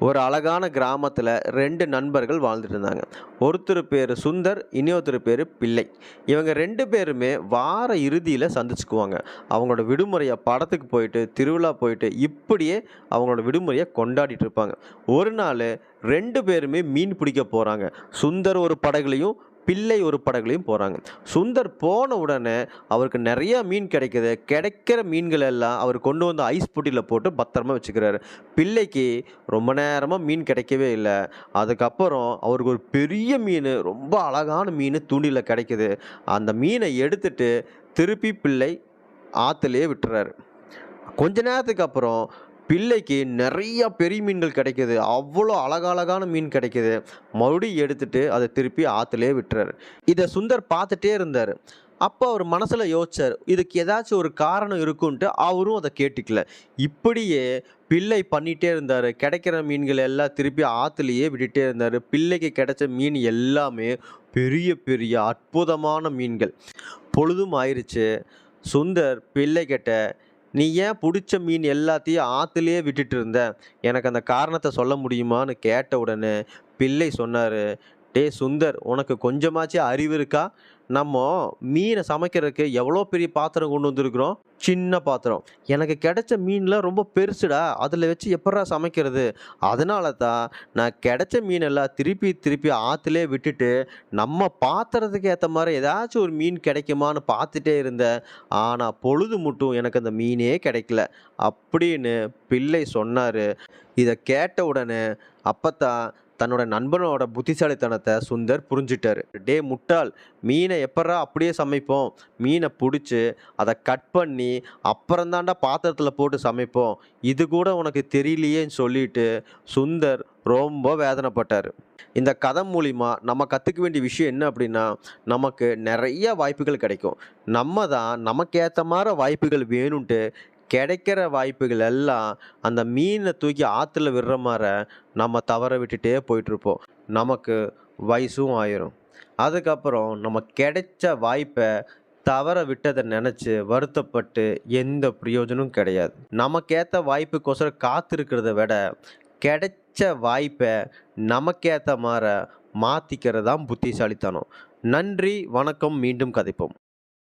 ஒரு அழகான கிராமத்தில் ரெண்டு நண்பர்கள் வாழ்ந்துட்டு இருந்தாங்க ஒருத்தர் பேர் சுந்தர் இன்னொருத்தர் பேர் பிள்ளை. இவங்க ரெண்டு பேருமே வார இறுதியில் சந்திச்சுக்குவாங்க. அவங்களோட விடுமுறையை படத்துக்கு போயிட்டு திருவிழா போயிட்டு இப்படியே அவங்களோட விடுமுறையை கொண்டாடிட்டு இருப்பாங்க ஒரு நாள் ரெண்டு பேருமே மீன் பிடிக்க போகிறாங்க சுந்தர் ஒரு படகுலையும் பிள்ளை ஒரு படகுலையும் போகிறாங்க சுந்தர் போன உடனே அவருக்கு நிறைய மீன் கிடைக்குது. கிடைக்கிற மீன்கள் எல்லாம் அவர் கொண்டு வந்து ஐஸ் புட்டியில் போட்டு பத்திரமா வச்சுக்கிறாரு. பிள்ளைக்கு ரொம்ப நேரமாக மீன் கிடைக்கவே இல்லை. அதுக்கப்புறம் அவருக்கு ஒரு பெரிய மீன் ரொம்ப அழகான மீன் தூண்டில் கிடைக்குது. அந்த மீனை எடுத்துட்டு திருப்பி பிள்ளை ஆற்றுலேயே விட்டுறாரு. கொஞ்ச நேரத்துக்கு அப்புறம் பிள்ளைக்கு நிறைய பெரிய மீன்கள் கிடைக்குது. அவ்வளோ அழகழகான மீன் கிடைக்குது. மறுபடியும் எடுத்துட்டு அதை திருப்பி ஆற்றுலேயே விட்டுறாரு. இதை சுந்தர் பார்த்துட்டே இருந்தார். அப்போ அவர் மனசில் யோசிச்சார் இதுக்கு ஏதாச்சும் ஒரு காரணம் இருக்குன்ட்டு அவரும் அதை கேட்டுக்கல. இப்படியே பிள்ளை பண்ணிகிட்டே இருந்தார். கிடைக்கிற மீன்கள் எல்லாம் திருப்பி ஆற்றுலையே விட்டுட்டே இருந்தார். பிள்ளைக்கு கிடைச்ச மீன் எல்லாமே பெரிய பெரிய அற்புதமான மீன்கள். பொழுதும் ஆயிடுச்சு சுந்தர் பிள்ளைகிட்ட நீ ஏன் பிடிச்ச மீன் எல்லாத்தையும் ஆற்றுலேயே விட்டுட்டு இருந்த? எனக்கு அந்த காரணத்தை சொல்ல முடியுமான்னு கேட்ட உடனே பிள்ளை சொன்னார் டே சுந்தர் உனக்கு கொஞ்சமாச்சும் அறிவு இருக்கா? நம்ம மீனை சமைக்கிறதுக்கு எவ்வளோ பெரிய பாத்திரம் கொண்டு வந்திருக்கிறோம்? சின்ன பாத்திரம். எனக்கு கிடைச்ச மீன்லாம் ரொம்ப பெருசுடா. அதில் வச்சு எப்படா சமைக்கிறது? அதனால தான் நான் கிடைச்ச மீனெல்லாம் திருப்பி திருப்பி ஆற்றுலே விட்டுட்டு நம்ம பாத்திரத்துக்கு ஏற்ற மாதிரி ஏதாச்சும் ஒரு மீன் கிடைக்குமான்னு பார்த்துட்டே இருந்தேன். ஆனால் பொழுது மட்டும் எனக்கு அந்த மீனே கிடைக்கல. அப்படின்னு பிள்ளை சொன்னார். இதை கேட்ட உடனே அப்பத்தான் தன்னோட நண்பனோட புத்திசாலித்தனத்தை சுந்தர் புரிஞ்சிட்டாரு. டே முட்டாள் மீனை எப்பட்றா அப்படியே சமைப்போம்? மீனை பிடிச்சி அதை கட் பண்ணி அப்புறம்தாண்டா பாத்திரத்தில் போட்டு சமைப்போம்? இது கூட உனக்கு தெரியலையேன்னு சொல்லிட்டு சுந்தர் ரொம்ப வேதனைப்பட்டார். இந்த கதை மூலிமா நம்ம கற்றுக்க வேண்டிய விஷயம் என்ன அப்படின்னா நமக்கு நிறைய வாய்ப்புகள் கிடைக்கும். நம்ம தான் நமக்கு ஏற்ற மாதிரி வாய்ப்புகள் வேணும்ன்ட்டு கிடைக்கிற வாய்ப்புகள் எல்லாம் அந்த மீனை தூக்கி ஆற்றுல விடுற மாதிரி நம்ம தவற விட்டுட்டே போயிட்டுருப்போம். நமக்கு வயசும் ஆயிரும். அதுக்கப்புறம் நம்ம கிடைச்ச வாய்ப்பை தவற விட்டதை நினச்சி வருத்தப்பட்டு எந்த பிரயோஜனமும் கிடையாது. நமக்கேற்ற வாய்ப்புக்கோசரம் காத்திருக்கிறத விட கிடைச்ச வாய்ப்பை நமக்கேற்ற மாதிரி மாற்றிக்கிறது தான் புத்திசாலித்தனம். நன்றி வணக்கம் மீண்டும் கதைப்போம்.